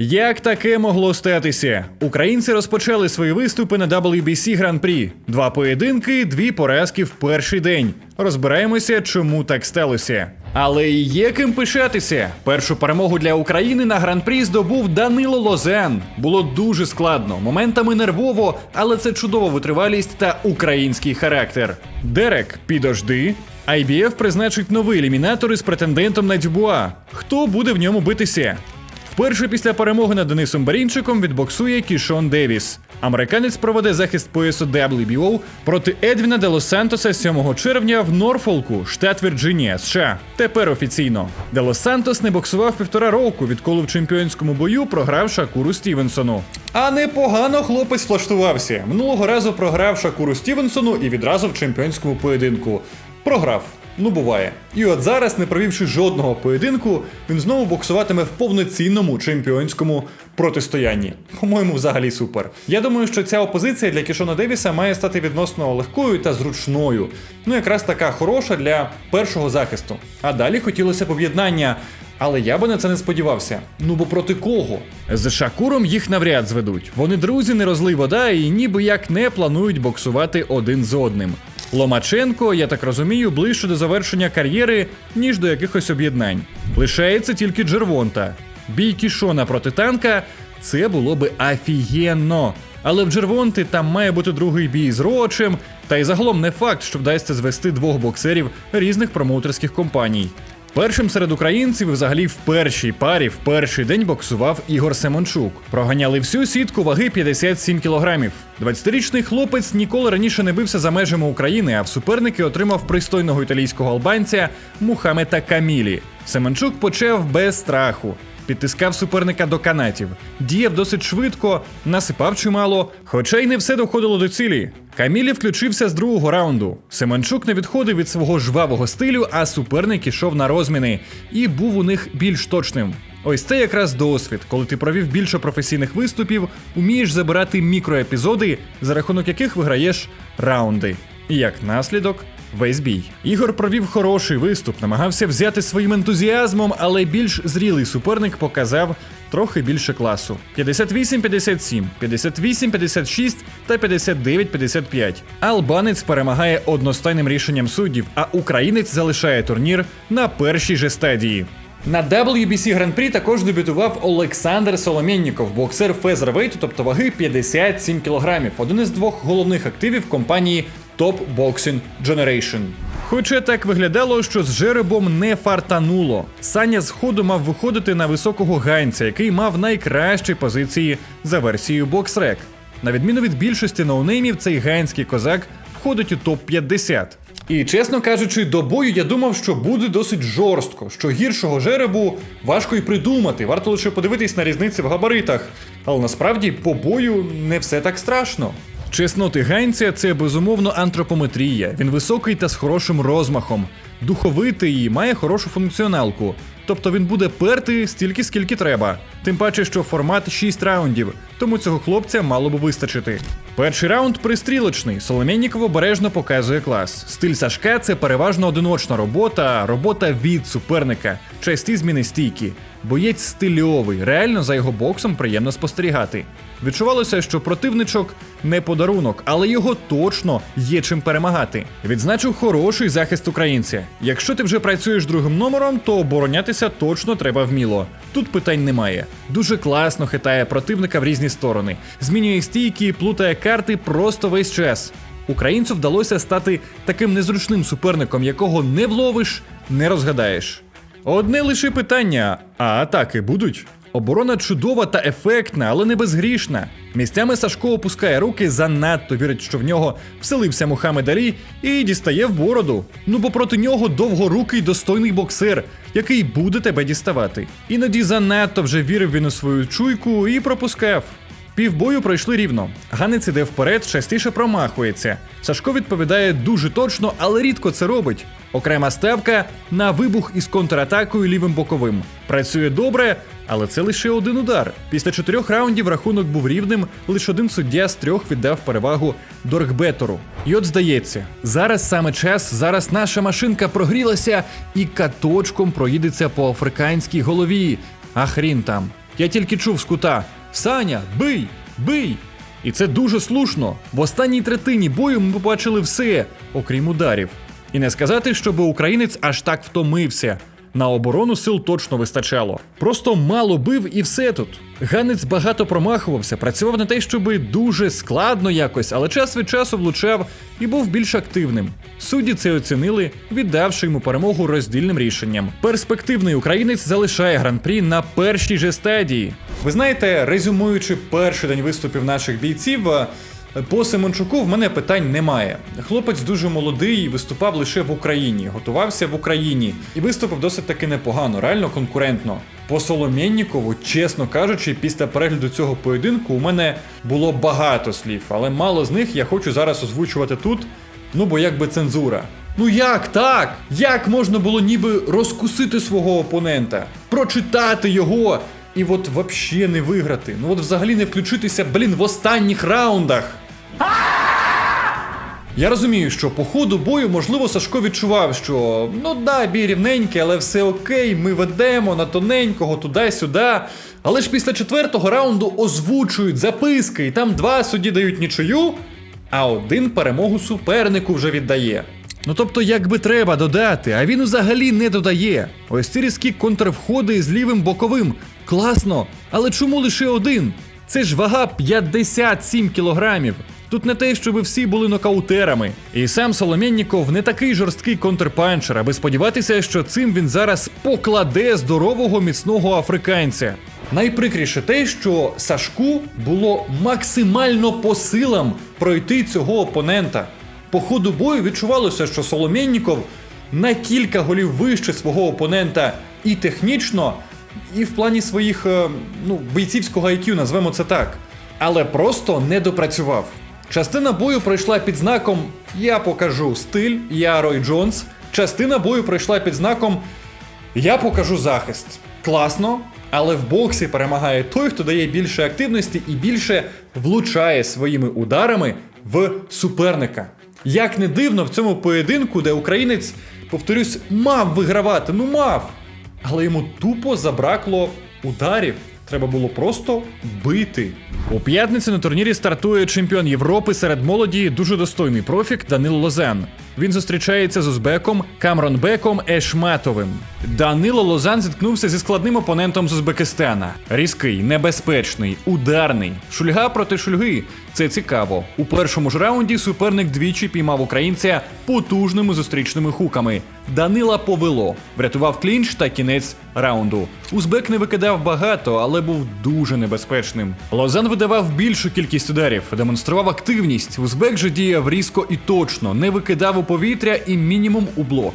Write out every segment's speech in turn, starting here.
Як таке могло статися? Українці розпочали свої виступи на WBC Гран-прі. Два поєдинки, дві поразки в перший день. Розбираємося, чому так сталося. Але і є ким пишатися. Першу перемогу для України на гран-прі здобув Данило Лозен. Було дуже складно, моментами нервово, але це чудова витривалість та український характер. Дерек, підожди. IBF призначить новий елімінатор із претендентом на Дюбуа. Хто буде в ньому битися? Вперше після перемоги над Денисом Барінчиком відбоксує Кішон Девіс. Американець проведе захист поясу WBO проти Едвіна де Сантоса 7 червня в Норфолку, штат Вірджинія, США. Тепер офіційно. Де Сантос не боксував півтора року, відколи в чемпіонському бою програв Шакуру Стівенсону. А непогано хлопець влаштувався. Минулого разу програв Шакуру Стівенсону і відразу в чемпіонському поєдинку. Програв. Ну, буває. І от зараз, не провівши жодного поєдинку, він знову боксуватиме в повноцінному чемпіонському протистоянні. По-моєму, взагалі супер. Я думаю, що ця опозиція для Кішона Девіса має стати відносно легкою та зручною. Ну, якраз така хороша для першого захисту. А далі хотілося б об'єднання. Але я би на це не сподівався. Ну бо проти кого? З Шакуром їх навряд зведуть. Вони друзі, не розлий вода і ніби як не планують боксувати один з одним. Ломаченко, я так розумію, ближче до завершення кар'єри, ніж до якихось об'єднань. Лишається тільки Джервонта. Бій Кішона проти танка це було би офігенно. Але в Джервонти там має бути другий бій з Рочем, та й загалом не факт, що вдасться звести двох боксерів різних промоутерських компаній. Першим серед українців, взагалі в першій парі в перший день боксував Ігор Семенчук. Проганяли всю сітку ваги 57 кілограмів. 20-річний хлопець ніколи раніше не бився за межами України, а в суперники отримав пристойного італійського албанця Мухамета Камілі. Семенчук почав без страху. Підтискав суперника до канатів, діяв досить швидко, насипав чимало, хоча й не все доходило до цілі. Камілі включився з другого раунду. Семенчук не відходив від свого жвавого стилю, а суперник ішов на розміни і був у них більш точним. Ось це якраз досвід, коли ти провів більше професійних виступів, умієш забирати мікроепізоди, за рахунок яких виграєш раунди. І як наслідок, весь бій. Ігор провів хороший виступ, намагався взяти своїм ентузіазмом, але більш зрілий суперник показав трохи більше класу: 58-57, 58-56 та 59-55. Албанець перемагає одностайним рішенням суддів, а українець залишає турнір на першій же стадії. На WBC Гран-прі також дебютував Олександр Соломєнніков, боксер фезервейту, тобто ваги 57 кілограмів, один із двох головних активів компанії Top Boxing Generation. Хоча так виглядало, що з жеребом не фартануло. Саня з ходу мав виходити на високого ганця, який мав найкращі позиції за версією BoxRec. На відміну від більшості ноунеймів, цей ганський козак входить у топ-50. І чесно кажучи, до бою я думав, що буде досить жорстко, що гіршого жеребу важко й придумати, варто лише подивитись на різниці в габаритах. Але насправді по бою не все так страшно. Чесноти Ганця це безумовно антропометрія. Він високий та з хорошим розмахом, духовитий і має хорошу функціоналку. Тобто він буде перти стільки, скільки треба. Тим паче, що формат 6 раундів, тому цього хлопця мало би вистачити. Перший раунд пристрілочний. Соломєнніков обережно показує клас. Стиль Сашка це переважно одиночна робота, робота від суперника, часті зміни стійки. Боєць стильовий, реально за його боксом приємно спостерігати. Відчувалося, що противничок не подарунок, але його точно є чим перемагати. Відзначив хороший захист українця. Якщо ти вже працюєш другим номером, то оборонятися точно треба вміло. Тут питань немає. Дуже класно хитає противника в різні сторони, змінює стійки, плутає карти просто весь час. Українцю вдалося стати таким незручним суперником, якого не вловиш, не розгадаєш. Одне лише питання: а атаки будуть? Оборона чудова та ефектна, але не безгрішна. Місцями Сашко опускає руки, занадто вірить, що в нього вселився Мухаммед Алі і дістає в бороду. Ну бо проти нього довгорукий достойний боксер, який буде тебе діставати. Іноді занадто вже вірив він у свою чуйку і пропускав. Півбою пройшли рівно. Ганець іде вперед, частіше промахується. Сашко відповідає дуже точно, але рідко це робить. Окрема ставка на вибух із контратакою лівим боковим. Працює добре, але це лише один удар. Після чотирьох раундів рахунок був рівним, лише один суддя з трьох віддав перевагу Доргбетору. І от здається, зараз саме час, зараз наша машинка прогрілася і каточком проїдеться по африканській голові. А хрін там. Я тільки чув з кута: Саня, бий, бий! І це дуже слушно. В останній третині бою ми побачили все, окрім ударів. І не сказати, щоб українець аж так втомився. На оборону сил точно вистачало. Просто мало бив і все тут. Ганець багато промахувався, працював на те, щоби дуже складно якось, але час від часу влучав і був більш активним. Судді це оцінили, віддавши йому перемогу роздільним рішенням. Перспективний українець залишає гран-прі на першій же стадії. Ви знаєте, резюмуючи перший день виступів наших бійців. По Семенчуку в мене питань немає. Хлопець дуже молодий, виступав лише в Україні, готувався в Україні і виступив досить таки непогано, реально конкурентно. По Соломєннікову, чесно кажучи, після перегляду цього поєдинку у мене було багато слів, але мало з них я хочу зараз озвучувати тут. Ну бо якби цензура. Ну як так? Як можна було ніби розкусити свого опонента, прочитати його і от вообще не виграти? Ну от взагалі не включитися, блін, в останніх раундах. Я розумію, що по ходу бою, можливо, Сашко відчував, що ну да, бій рівненький, але все окей, ми ведемо на тоненького туди-сюди. Але ж після четвертого раунду озвучують записки, і там два судді дають нічию, а один перемогу супернику вже віддає. Ну тобто, як би треба додати, а він взагалі не додає. Ось ці різкі контрвходи з лівим боковим. Класно! Але чому лише один? Це ж вага 57 кілограмів. Тут не те, щоб всі були нокаутерами. І сам Соломєнніков не такий жорсткий контрпанчер, аби сподіватися, що цим він зараз покладе здорового міцного африканця. Найприкріше те, що Сашку було максимально по силам пройти цього опонента. По ходу бою відчувалося, що Соломєнніков на кілька голів вище свого опонента і технічно, і в плані своїх е, ну, бійцівського IQ, назвемо це так. Але просто не допрацював. Частина бою пройшла під знаком Я покажу стиль, я Рой Джонс. Частина бою пройшла під знаком Я покажу захист. Класно, але в боксі перемагає той, хто дає більше активності і більше влучає своїми ударами в суперника. Як не дивно, в цьому поєдинку, де українець, повторюсь, мав вигравати, ну мав. Але йому тупо забракло ударів. Треба було просто бити. У п'ятницю на турнірі стартує чемпіон Європи серед молоді, дуже достойний профік Данило Лозан. Він зустрічається з Узбеком Камронбеком Ешматовим. Данило Лозан зіткнувся зі складним опонентом з Узбекистана. Різкий, небезпечний, ударний. Шульга проти шульги. Це цікаво. У першому ж раунді суперник двічі піймав українця потужними зустрічними хуками. Данила повело, врятував клінч та кінець раунду. Узбек не викидав багато, але був дуже небезпечним. Лозан видавав більшу кількість ударів, демонстрував активність. Узбек же діяв різко і точно, не викидав у повітря і мінімум у блок.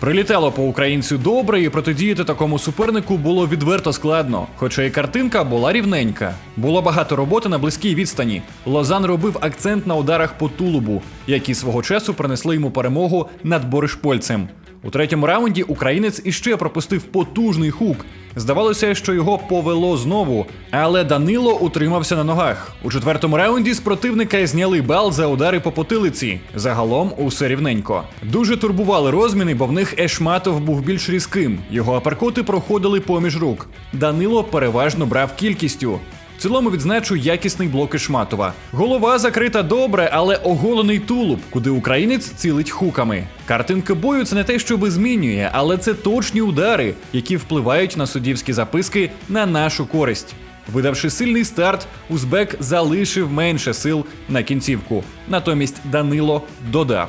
Прилітало по українцю добре, і протидіяти такому супернику було відверто складно. Хоча і картинка була рівненька. Було багато роботи на близькій відстані. Лозан робив акцент на ударах по тулубу, які свого часу принесли йому перемогу над Боришпольцем. У третьому раунді українець іще пропустив потужний хук. Здавалося, що його повело знову, але Данило утримався на ногах. У четвертому раунді з противника зняли бал за удари по потилиці. Загалом усе рівненько. Дуже турбували розміни, бо в них Ешматов був більш різким. Його аперкоти проходили поміж рук. Данило переважно брав кількістю. В цілому відзначу якісний блок Ішматова. Голова закрита добре, але оголений тулуб, куди українець цілить хуками. Картинка бою це не те, щоби змінює, але це точні удари, які впливають на суддівські записки на нашу користь. Видавши сильний старт, Узбек залишив менше сил на кінцівку. Натомість Данило додав.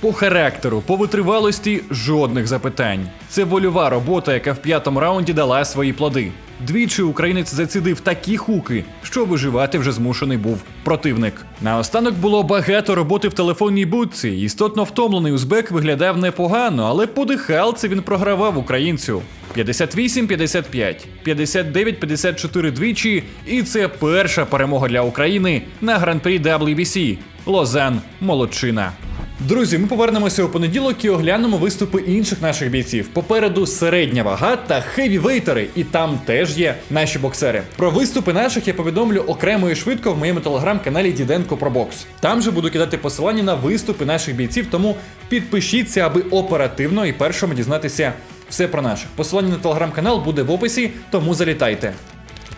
По характеру, по витривалості жодних запитань. Це вольова робота, яка в п'ятому раунді дала свої плоди. Двічі українець зацідив такі хуки, що виживати вже змушений був противник. Наостанок було багато роботи в телефонній будці. Істотно втомлений узбек виглядав непогано, але по дихалці він програвав українцю. 58-55, 59-54 двічі, і це перша перемога для України на гран-прі WBC. Лозан Молодчина. Друзі, ми повернемося у понеділок і оглянемо виступи інших наших бійців. Попереду середня вага та хевівейтери, і там теж є наші боксери. Про виступи наших я повідомлю окремо і швидко в моєму телеграм-каналі Діденко про бокс. Там же буду кидати посилання на виступи наших бійців, тому підпишіться, аби оперативно і першому дізнатися все про наших. Посилання на телеграм-канал буде в описі, тому залітайте.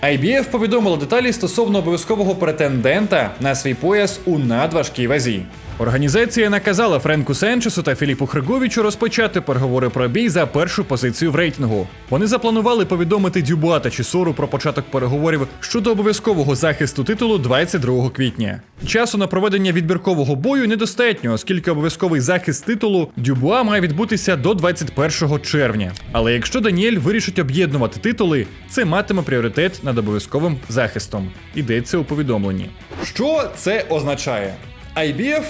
IBF повідомила деталі стосовно обов'язкового претендента на свій пояс у надважкій вазі. Організація наказала Френку Сенчесу та Філіпу Хриговичу розпочати переговори про бій за першу позицію в рейтингу. Вони запланували повідомити Дюбуа та Чісору про початок переговорів щодо обов'язкового захисту титулу 22 квітня. Часу на проведення відбіркового бою недостатньо, оскільки обов'язковий захист титулу Дюбуа має відбутися до 21 червня. Але якщо Даніель вирішить об'єднувати титули, це матиме пріоритет над обов'язковим захистом. Йдеться у повідомленні. Що це означає? IBF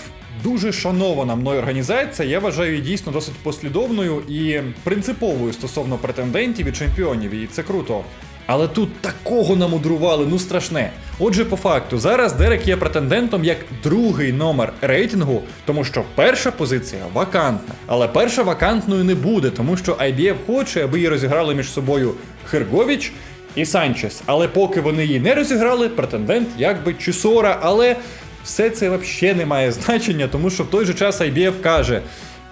дуже шанована мною організація. Я вважаю її дійсно досить послідовною і принциповою стосовно претендентів і чемпіонів, і це круто. Але тут такого намудрували, ну страшне. Отже, по факту, зараз Дерек є претендентом як другий номер рейтингу, тому що перша позиція вакантна. Але перша вакантною не буде, тому що IBF хоче, аби її розіграли між собою Херговіч і Санчес. Але поки вони її не розіграли, претендент якби Чісора, але все це взагалі не має значення, тому що в той же час IBF каже: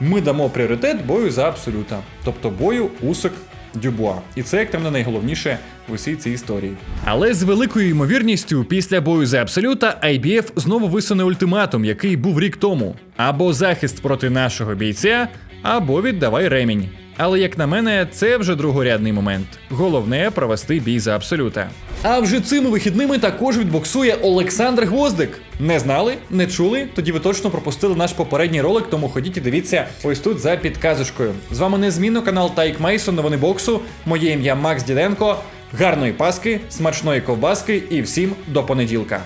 ми дамо пріоритет бою за абсолюта, тобто бою Усик Дюбуа. І це як там не найголовніше в усій цій історії. Але з великою ймовірністю, після бою за абсолюта, IBF знову висуне ультиматум, який був рік тому: або захист проти нашого бійця, або віддавай ремінь. Але як на мене, це вже другорядний момент. Головне провести бій за абсолюта. А вже цими вихідними також відбоксує Олександр Гвоздик. Не знали, не чули? Тоді ви точно пропустили наш попередній ролик, тому ходіть і дивіться ось тут за підказочкою. З вами незмінно канал Тайк Мейсон, новини боксу. Моє ім'я Макс Діденко. Гарної паски, смачної ковбаски і всім до понеділка.